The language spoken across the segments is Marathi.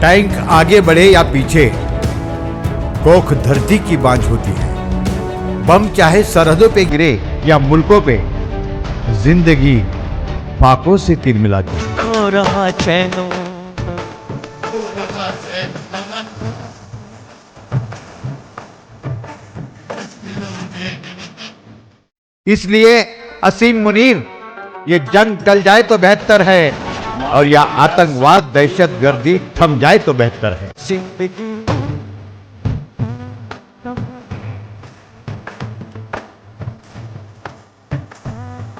टैंक आगे बढ़े या पीछे कोख धरती की बांझ होती है। बम चाहे सरहदों पे गिरे या मुल्कों पे ज़िंदगी पाकों से तिल मिलाती है। रहा चैनो। इसलिए असीम मुनीर ये जंग टल जाए तो बेहतर है। और या आतंकवाद दहशत गर्दी थम जाए तो बेहतर है।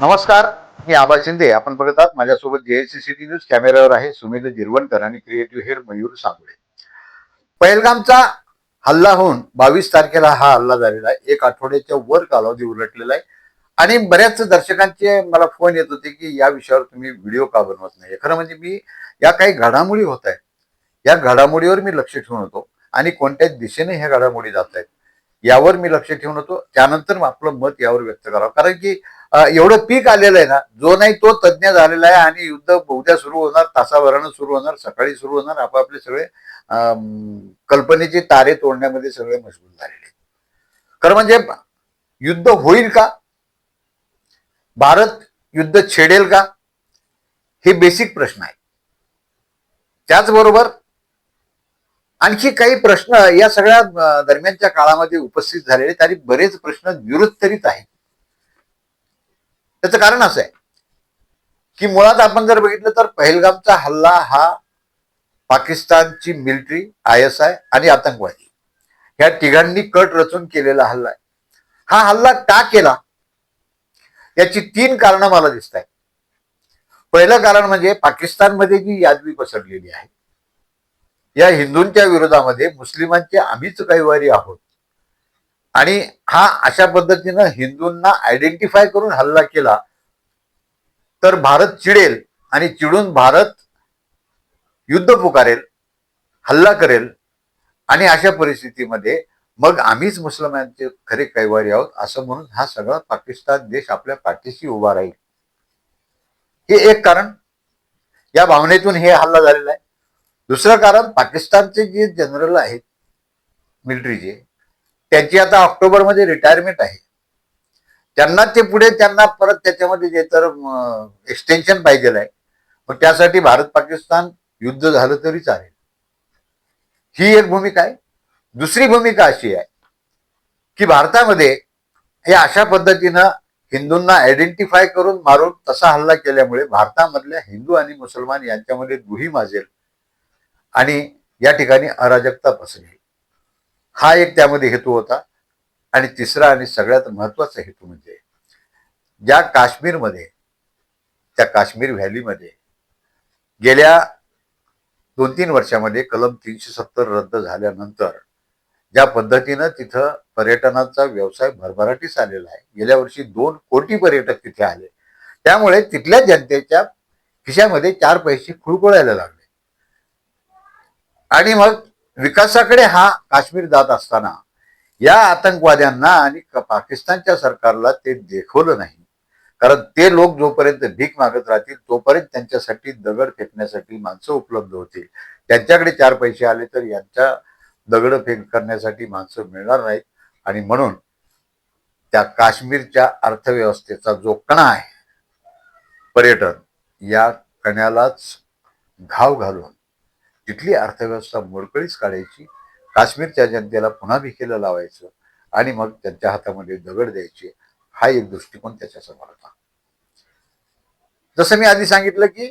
नमस्कार मी आबा शिंदे. आपण बघत आहात माझ्यासोबत जेएससी सिटी न्यूज कॅमेऱ्यावर आहे सुमेध जिरवणकर आणि क्रिएटिव्ह हेअर मयूर सांगुळे पहलगामचा हल्ला होऊन बावीस तारखेला हा हल्ला झालेला आहे. एक आठवड्याच्या वर कालावधी उलटलेला आहे. आणि बऱ्याच दर्शकांचे मला फोन येत होते की या विषयावर तुम्ही व्हिडिओ का बनवत नाही? खरं म्हणजे मी या काही घडामोडी होत आहेत. या घडामोडीवर मी लक्ष ठेवून होतो आणि कोणत्या दिशेने ह्या घडामोडी जात आहेत. यावर मी लक्ष ठेवून होतो. त्यानंतर आपलं मत यावर व्यक्त करावं. कारण की एवढं पीक आलेलं आहे ना जो नाही तो तज्ज्ञ झालेला आहे आणि युद्ध बहुद्या सुरू होणार तासाभरानं सुरू होणार सकाळी सुरू होणार आपापले सगळे कल्पनेचे तारे तोडण्यामध्ये सगळे मशगूल झालेले खरं म्हणजे युद्ध होईल का? भारत युद्ध छेडेल का? हे बेसिक प्रश्न आहे. त्याचबरोबर आणखी काही प्रश्न या सगळ्या दरम्यानच्या काळामध्ये उपस्थित झालेले तरी बरेच प्रश्न निरुत्तरित आहेत. त्याचं कारण असं आहे की मुळात आपण जर बघितलं तर पहलगामचा हल्ला हा पाकिस्तानची मिलिटरी आय एस आय आणि आतंकवादी या तिघांनी कट रचून केलेला हल्ला आहे. हा हल्ला का केला? याची तीन कारणं मला दिसत आहेत. पहिलं कारण म्हणजे पाकिस्तानमध्ये जी यादवी पसरलेली आहे या हिंदूंच्या विरोधामध्ये मुस्लिमांचे आम्हीच कैवारी आहोत. आणि हा अशा पद्धतीनं हिंदूंना आयडेंटिफाय करून हल्ला केला तर भारत चिडेल आणि चिडून भारत युद्ध पुकारेल हल्ला करेल. आणि अशा परिस्थितीमध्ये मग आम्हीच मुसलमानचे खरे कैवारी आहोत असं म्हणून हा सगळा पाकिस्तान देश आपल्या पाठीशी उभा राहील. हे एक कारण. या भावनेतून हे हल्ला झालेला आहे. दुसरं कारण पाकिस्तानचे जे जनरल आहेत मिलिटरीचे त्यांची आता ऑक्टोबरमध्ये रिटायरमेंट आहे. त्यांना ते पुढे त्यांना परत त्याच्यामध्ये जे तर एक्सटेन्शन पाहिजे आहे. मग त्यासाठी भारत पाकिस्तान युद्ध झालं तरी चालेल. ही एक भूमिका आहे. दुसरी भूमिका अशी आहे की भारतामध्ये हे अशा पद्धतीनं हिंदूंना आयडेंटिफाय करून मारून तसा हल्ला केल्यामुळे भारतामधल्या हिंदू आणि मुसलमान यांच्यामध्ये दुही माजेल आणि या ठिकाणी अराजकता पसरेल. हा एक त्यामध्ये हेतू होता आणि तिसरा आणि सगळ्यात महत्त्वाचा हेतू म्हणजे ज्या काश्मीरमध्ये त्या काश्मीर व्हॅलीमध्ये गेल्या दोन तीन वर्षामध्ये कलम तीनशे सत्तर रद्द झाल्यानंतर ज्या पद्धतीनं तिथं पर्यटनाचा व्यवसाय भरभराटीस आलेला आहे. गेल्या वर्षी दोन कोटी पर्यटक तिथे आले. त्यामुळे तिथल्या जनतेच्या खिशामध्ये चार पैसे खुळखुळायला लागले. आणि मग विकासाकडे हा काश्मीर जात असताना या आतंकवाद्यांना आणि पाकिस्तानच्या सरकारला ते देखवलं नाही. कारण ते लोक जोपर्यंत भीक मागत राहतील तोपर्यंत त्यांच्यासाठी दगड फेकण्यासाठी माणसं उपलब्ध होतील. त्यांच्याकडे चार पैसे आले तर यांच्या दगड फेक करण्यासाठी माणसं मिळणार नाहीत. आणि म्हणून त्या काश्मीरच्या अर्थव्यवस्थेचा जो कणा आहे पर्यटन या कण्यालाच घाव घालून तिथली अर्थव्यवस्था मोडकळीच काढायची काश्मीरच्या जनतेला पुन्हा भिकेला लावायचं आणि मग त्यांच्या हातामध्ये दगड द्यायचे हा एक दृष्टिकोन त्याच्यासमोर होता. जसं मी आधी सांगितलं की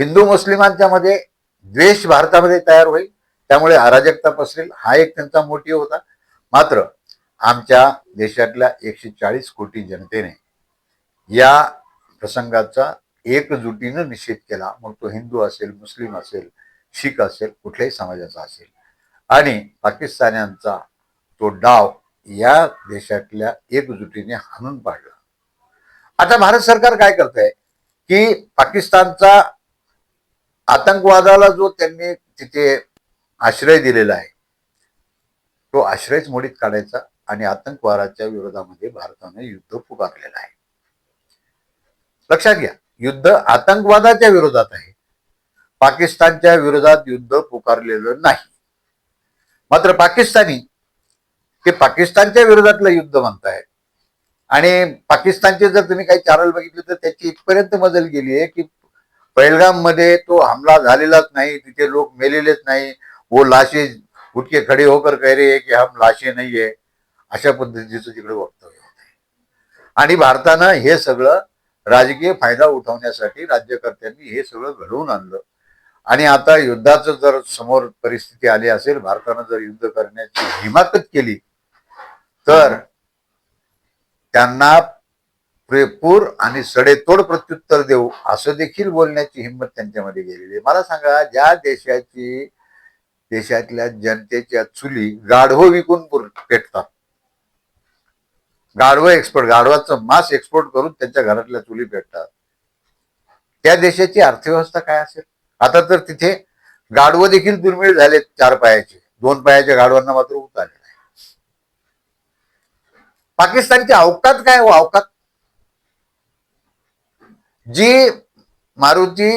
हिंदू मुस्लिमांच्या मध्ये द्वेष भारतामध्ये तयार होईल त्यामुळे अराजकता पसरेल हा एक त्यांचा मोठी होता. मात्र आमच्या देशातल्या एकशे चाळीस कोटी जनतेने या प्रसंगाचा एकजुटीनं निषेध केला. मग तो हिंदू असेल मुस्लिम असेल शीख असेल कुठल्याही समाजाचा असेल. आणि पाकिस्तान्यांचा तो डाव या देशातल्या एकजुटीने हाणून पाडला. आता भारत सरकार काय करत आहे की पाकिस्तानचा आतंकवादाला जो त्यांनी तिथे आश्रय दिलेला आहे. तो आश्रयच मोडीत काढायचा आणि आतंकवादाच्या विरोधामध्ये भारताने युद्ध पुकारलेलं आहे. लक्षात घ्या युद्ध आतंकवादाच्या विरोधात आहे. पाकिस्तानच्या विरोधात युद्ध पुकारलेलं नाही. मात्र पाकिस्तानी ते पाकिस्तानच्या विरोधातलं युद्ध म्हणतायत. आणि पाकिस्तानचे जर तुम्ही काही चॅनल बघितले तर त्याची इथपर्यंत मजल गेली आहे की पहलगाममध्ये तो हमला झालेलाच नाही तिथे लोक मेलेलेच नाही. वो लाशे उठ के खडे होकर कह रहे हैं की हम लाशे नाही आहे अशा पद्धतीचं तिकडे वक्तव्य होते आणि भारतानं हे सगळं राजकीय फायदा उठवण्यासाठी राज्यकर्त्यांनी हे सगळं घडवून आणलं. आणि आता युद्धाचं जर समोर परिस्थिती आली असेल भारतानं जर युद्ध करण्याची हिमाकत केली तर त्यांना पुरेपूर आणि सडेतोड प्रत्युत्तर देऊ असं देखील बोलण्याची हिंमत त्यांच्यामध्ये गेलेली मला सांगा ज्या देशाची देशातल्या जनतेच्या चुली गाढवं विकून पेटतात. गाढवं एक्सपोर्ट गाढवाचं मांस एक्सपोर्ट करून त्यांच्या घरातल्या चुली पेटतात. त्या देशाची अर्थव्यवस्था काय असेल? आता तर तिथे गाढवं देखील दुर्मिळ झालेत चार पायाचे. दोन पायाच्या गाढवांना मात्र ऊत आलेलं आहे. पाकिस्तानची अवकात काय हो अवकात? जी मारुती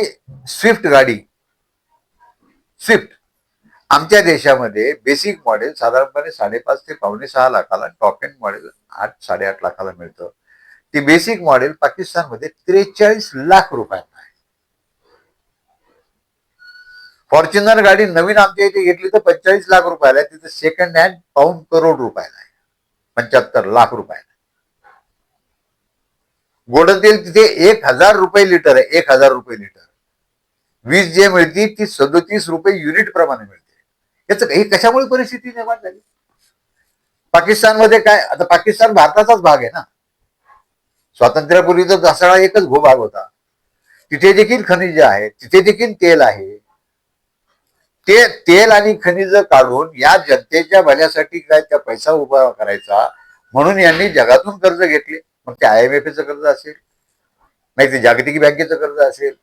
स्विफ्ट गाडी स्विफ्ट आमच्या देशामध्ये बेसिक मॉडेल साधारणपणे साडेपाच ते पावणे सहा लाखाला टॉप एंड मॉडेल आठ साडेआठ लाखाला मिळतं. ती बेसिक मॉडेल पाकिस्तानमध्ये त्रेचाळीस लाख रुपयांना आहे. फॉर्च्युनर गाडी नवीन आमच्या इथे घेतली तर पंचेचाळीस लाख रुपयाला आहे. तिथे सेकंड हँड पाऊन करोड रुपयाला आहे. पंच्याहत्तर लाख रुपयाला गोडं तेल तिथे एक हजार रुपये लिटर आहे. एक हजार रुपये लिटर वीज जे मिळती ती सदोतीस रुपये युनिट प्रमाणे मिळते. याच हे कशामुळे परिस्थिती निर्माण झाली? पाकिस्तानमध्ये काय आता पाकिस्तान भारताचाच भाग आहे ना. स्वातंत्र्यापूर्वीचा दसरा एकच भूभाग होता. तिथे देखील खनिज आहेत तिथे देखील तेल आहे. ते तेल आणि खनिज काढून या जनतेच्या भल्यासाठी काय त्या पैसा उभा करायचा म्हणून यांनी जगातून कर्ज घेतले. मग ते आय एम एफ कर्ज असेल नाही ते जागतिक बँकेचं कर्ज असेल.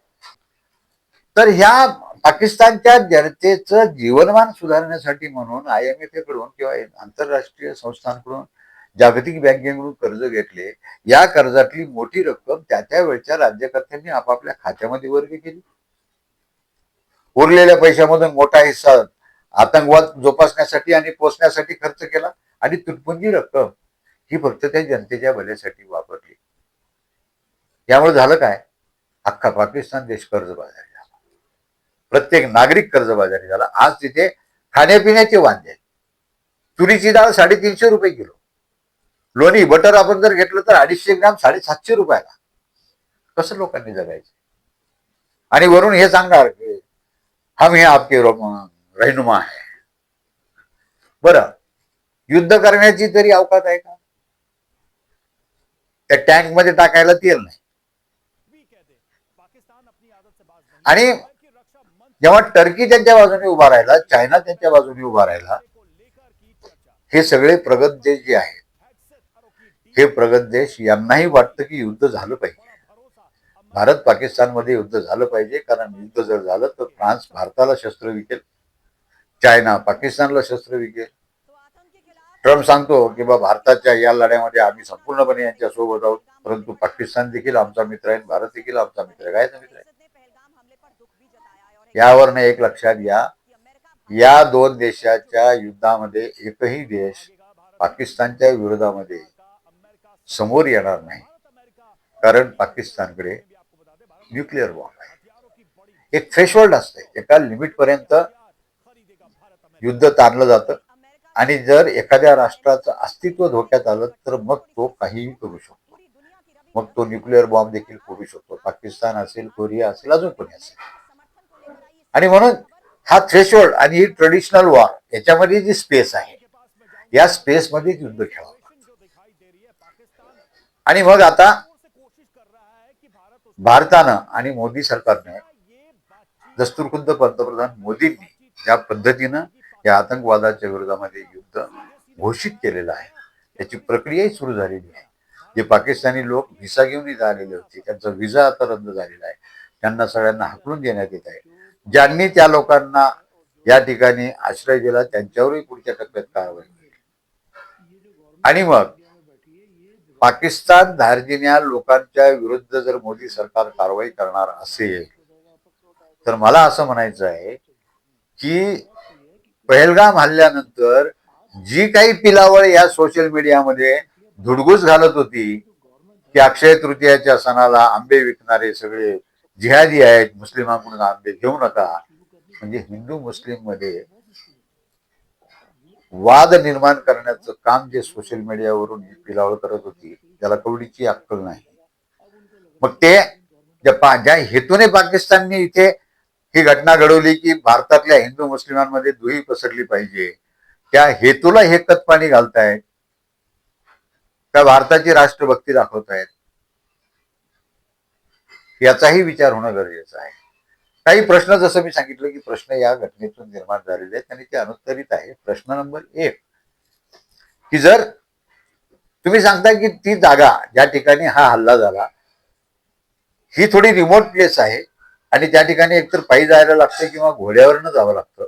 तर ह्या पाकिस्तानच्या जनतेचं जीवनमान सुधारण्यासाठी म्हणून आय एम एफकडून किंवा आंतरराष्ट्रीय संस्थांकडून जागतिक बँकेकडून कर्ज घेतले. या कर्जातली मोठी रक्कम त्या त्या वेळच्या राज्यकर्त्यांनी आपापल्या खात्यामध्ये वर्ग केली. उरलेल्या पैशामधून मोठा हिस्सा आतंकवाद जोपासण्यासाठी आणि पोचण्यासाठी खर्च केला आणि तुटपुंजी रक्कम ही फक्त त्या जनतेच्या भल्यासाठी वापरली. यामुळे झालं काय? अख्खा पाकिस्तान देश कर्जबाजारी प्रत्येक नागरिक कर्जबाजारी झाला. आज तिथे खाण्यापिण्याचे वांदे. आहेत. तुरीची डाळ साडेतीनशे रुपये किलो. लोणी बटर आपण जर घेतलं तर अडीचशे ग्राम साडेसातशे रुपयाला. कसं लोकांनी जगायचं? आणि वरून हे सांगणार की हम हे आपके रोम- रहनुमा आहे बरं युद्ध करण्याची तरी अवकात आहे का? त्या टँकमध्ये टाकायला तेल नाही. आणि जेव्हा टर्की त्यांच्या बाजूने उभा राहिला चायना त्यांच्या बाजूने उभा राहिला हे सगळे प्रगत देश जे आहेत हे प्रगत देश यांनाही वाटतं की युद्ध झालं पाहिजे. भारत पाकिस्तानमध्ये युद्ध झालं पाहिजे कारण युद्ध जर झालं तर फ्रान्स भारताला शस्त्र विकेल चायना पाकिस्तानला शस्त्र विकेल. ट्रम्प सांगतो की बा भारताच्या या लढ्यामध्ये आम्ही संपूर्णपणे यांच्यासोबत आहोत परंतु पाकिस्तान देखील आमचा मित्र आहे भारत देखील आमचा मित्र आहे. कायचा मित्र आहे यावरनं एक लक्षात घ्या. या दोन देशाच्या युद्धामध्ये एकही देश पाकिस्तानच्या विरोधामध्ये समोर येणार नाही. कारण पाकिस्तानकडे न्यूक्लिअर बॉम्ब आहे. एक थ्रेशोल्ड असते एका लिमिट पर्यंत युद्ध ताणलं जातं. आणि जर एखाद्या राष्ट्राचं अस्तित्व धोक्यात आलं तर मग तो काहीही करू शकतो. मग तो न्यूक्लिअर बॉम्ब देखील फोडू शकतो. पाकिस्तान असेल कोरिया असेल अजून कोणी असेल. आणि म्हणून हा थ्रेशोल्ड आणि ही ट्रेडिशनल वॉर याच्यामध्ये जी स्पेस आहे या स्पेसमध्ये युद्ध खेळावं लागतं. आणि मग आता भारतानं आणि मोदी सरकारने दस्तूरखुद्द पंतप्रधान मोदींनी ज्या पद्धतीनं या आतंकवादाच्या विरोधामध्ये युद्ध घोषित केलेलं आहे त्याची प्रक्रियाही सुरू झालेली आहे. जे पाकिस्तानी लोक व्हिसा घेऊन इथं आलेले होते त्यांचा व्हिसा आता रद्द झालेला आहे. त्यांना सगळ्यांना हाकलून देण्यात येत आहे. ज्यांनी त्या लोकांना या ठिकाणी आश्रय दिला त्यांच्यावरही पुढच्या टप्प्यात कारवाई आणि मग पाकिस्तान धार्जिन्या लोकांच्या विरुद्ध जर मोदी सरकार कारवाई करणार असेल तर मला असं म्हणायचं आहे की पहलगाम हल्ल्यानंतर जी काही पिलावळ या सोशल मीडियामध्ये धुडगूस घालत होती की अक्षय तृतीयाच्या सणाला आंबे विकणारे सगळे जिहादी आहेत मुस्लिमांकडून आंबे घेऊ नका. म्हणजे हिंदू मुस्लिममध्ये वाद निर्माण करण्याचं काम जे सोशल मीडियावरून पिलावळ करत होती त्याला कवडीची अक्कल नाही. मग ते ज्या ज्या हेतूने पाकिस्तानने इथे ही घटना घडवली की भारतातल्या हिंदू मुस्लिमांमध्ये दुही पसरली पाहिजे त्या हेतूला हे कतपाणी घालतायत त्या भारताची राष्ट्रभक्ती दाखवतायत. याचाही विचार होणं गरजेचं आहे. काही प्रश्न जसं मी सांगितलं की प्रश्न या घटनेतून निर्माण झालेले आहेत आणि ते अनुत्तरित आहे. प्रश्न नंबर एक की जर तुम्ही सांगता की ती जागा ज्या ठिकाणी हा हल्ला झाला ही थोडी रिमोट प्लेस आहे आणि त्या ठिकाणी एकतर पायी जायला लागतं किंवा घोड्यावरनं जावं लागतं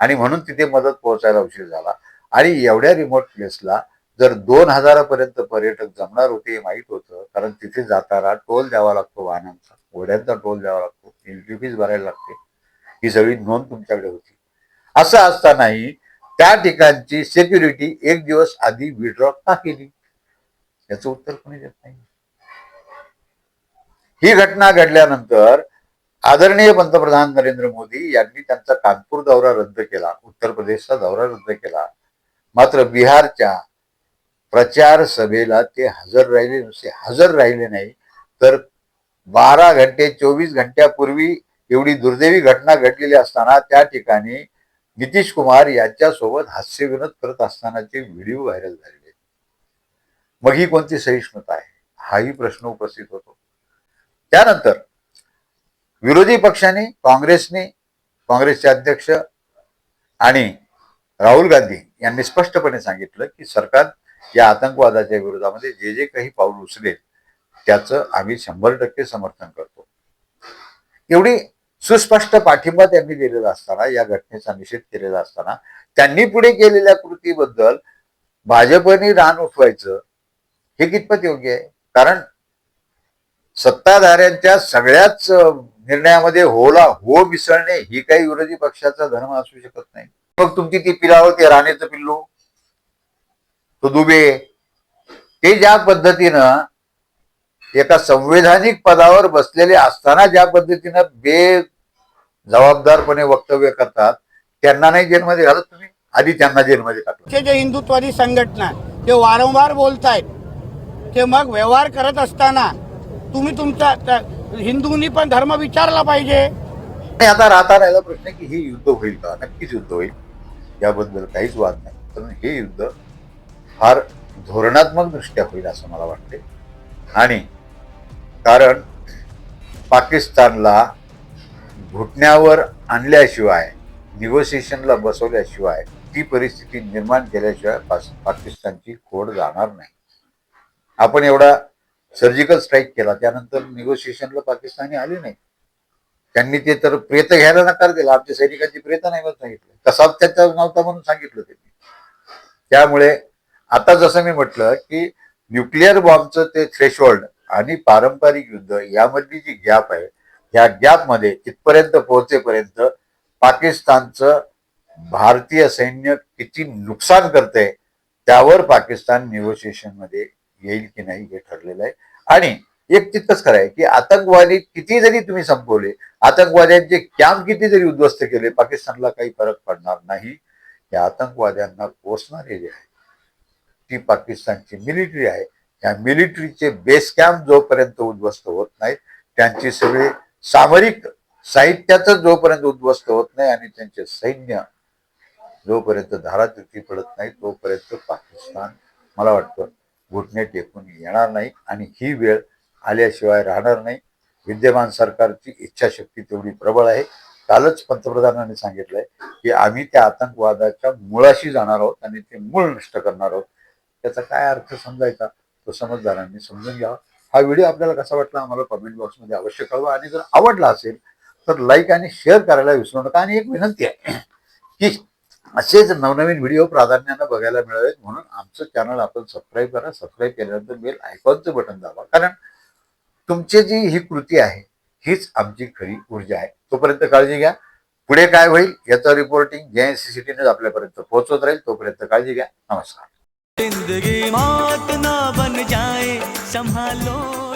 आणि म्हणून तिथे मदत पोहोचायला उशीर झाला आणि एवढ्या रिमोट प्लेसला जर दोन हजारापर्यंत पर्यटक जमणार होते हे माहीत होतं कारण तिथे जाताना टोल द्यावा लागतो वाहनांचा. घोड्यांचा टोल द्यावा लागतो. एंट्री फीज भरायला लागते. ही सगळी नोंद तुमच्याकडे होती. असं असतानाही त्या ठिकाणची सेक्युरिटी एक दिवस आधी विड्रॉ का केली? याचं उत्तर कोणी देत नाही. ही घटना घडल्यानंतर आदरणीय पंतप्रधान नरेंद्र मोदी यांनी त्यांचा कानपूर दौरा रद्द केला. उत्तर प्रदेशचा दौरा रद्द केला. मात्र बिहारच्या प्रचार सभेला ते हजर राहिले नुसते हजर राहिले नाही. तर बारा घंटे चोवीस घंट्यापूर्वी एवढी दुर्दैवी घटना घडलेली असताना त्या ठिकाणी नितीश कुमार यांच्यासोबत हास्यविनोद करत असतानाचे व्हिडिओ व्हायरल झालेले मग ही कोणती सहिष्णुता आहे? हाही प्रश्न उपस्थित होतो. त्यानंतर विरोधी पक्षाने काँग्रेसने काँग्रेसचे अध्यक्ष आणि राहुल गांधी यांनी स्पष्टपणे सांगितलं की सरकार या आतंकवादाच्या विरोधामध्ये जे जे काही पाऊल उचलेल त्याचं आम्ही शंभर टक्के समर्थन करतो. एवढी सुस्पष्ट पाठिंबा त्यांनी दिलेला असताना या घटनेचा निषेध केलेला असताना त्यांनी पुढे केलेल्या कृतीबद्दल भाजपने रान उठवायचं हे कितपत योग्य आहे? कारण सत्ताधाऱ्यांच्या सगळ्याच निर्णयामध्ये होला हो मिसळणे ही काही विरोधी पक्षाचा धर्म असू शकत नाही. मग तुमची ती पिलावळ ते राणेचं पिल्लू तो दुबे ते ज्या पद्धतीनं एका संवैधानिक पदावर बसलेले असताना ज्या पद्धतीनं बे जबाबदारपणे वक्तव्य करतात त्यांना नाही जेलमध्ये घालत तुम्ही? आधी त्यांना जेलमध्ये टाकलं. जे हिंदुत्वादी संघटना ते वारंवार बोलतायत. ते मग व्यवहार करत असताना तुम्ही तुमचा हिंदूंनी पण धर्म विचारला पाहिजे. आता राहता राहिला प्रश्न की हे युद्ध होईल का? नक्कीच युद्ध होईल. याबद्दल काहीच वाद नाही. पण हे युद्ध फार धोरणात्मक दृष्ट्या होईल असं मला वाटते. आणि कारण पाकिस्तानला घुटण्यावर आणल्याशिवाय निगोसिएशनला बसवल्याशिवाय ती परिस्थिती निर्माण केल्याशिवाय पाकिस्तानची खोड जाणार नाही. आपण एवढा सर्जिकल स्ट्राईक केला त्यानंतर निगोसिएशनला पाकिस्तानी आले नाही त्यांनी ते तर प्रेत घ्यायला नकार दिला. आमच्या सैनिकांची प्रेत नाही म्हणून सांगितलं. तसाच त्याचा नव्हता म्हणून सांगितलं त्यांनी. त्यामुळे आता जसं मी म्हटलं की न्यूक्लिअर बॉम्बचं ते थ्रेशोल्ड आणि पारंपरिक युद्ध यामधली जी गॅप आहे ह्या गॅपमध्ये तिथपर्यंत पोहोचेपर्यंत पाकिस्तानचं भारतीय सैन्य किती नुकसान करते त्यावर पाकिस्तान निगोशिएशनमध्ये येईल की नाही हे ठरलेलं आहे. आणि एक तितकंच खरं आहे की आतंकवादी किती जरी तुम्ही संपवले आतंकवाद्यांचे कॅम्प किती जरी उद्ध्वस्त केले पाकिस्तानला काही फरक पडणार नाही. या आतंकवाद्यांना पोचणारे जे आहे ती पाकिस्तानची मिलिटरी आहे या मिलिटरीचे बेस कॅम्प जोपर्यंत उद्ध्वस्त होत नाहीत त्यांची सगळे सामरिक साहित्याचं जोपर्यंत उद्ध्वस्त होत नाही आणि त्यांचे सैन्य जोपर्यंत धारातीर्थी पडत नाही तोपर्यंत पाकिस्तान मला वाटतं घुटणे टेकून येणार नाही आणि ही वेळ आल्याशिवाय राहणार नाही. विद्यमान सरकारची इच्छाशक्ती तेवढी प्रबळ आहे. कालच पंतप्रधानांनी सांगितलंय की आम्ही त्या आतंकवादाच्या मुळाशी जाणार आहोत आणि ते मूळ नष्ट करणार आहोत. त्याचा काय अर्थ समजायचा तो समजदारांनी समजून घ्यावा. हा व्हिडिओ आपल्याला कसा वाटला आम्हाला कमेंट बॉक्समध्ये अवश्य कळवा. आणि जर आवडला असेल तर लाईक आणि शेअर करायला विसरू नका. आणि एक विनंती आहे की असेच नवनवीन व्हिडिओ प्राधान्यानं बघायला मिळावेत म्हणून आमचं चॅनल आपण सबस्क्राईब करा. सबस्क्राईब केल्यानंतर बेल आयकॉनचं बटन दाबा. कारण तुमची जी ही कृती आहे हीच आमची खरी ऊर्जा आहे. तोपर्यंत काळजी घ्या. पुढे काय होईल याचं रिपोर्टिंग जे सी सिटीने आपल्यापर्यंत पोहोचवत राहील. तोपर्यंत काळजी घ्या. नमस्कार. जिंदगी मौत ना बन जाए संभालो।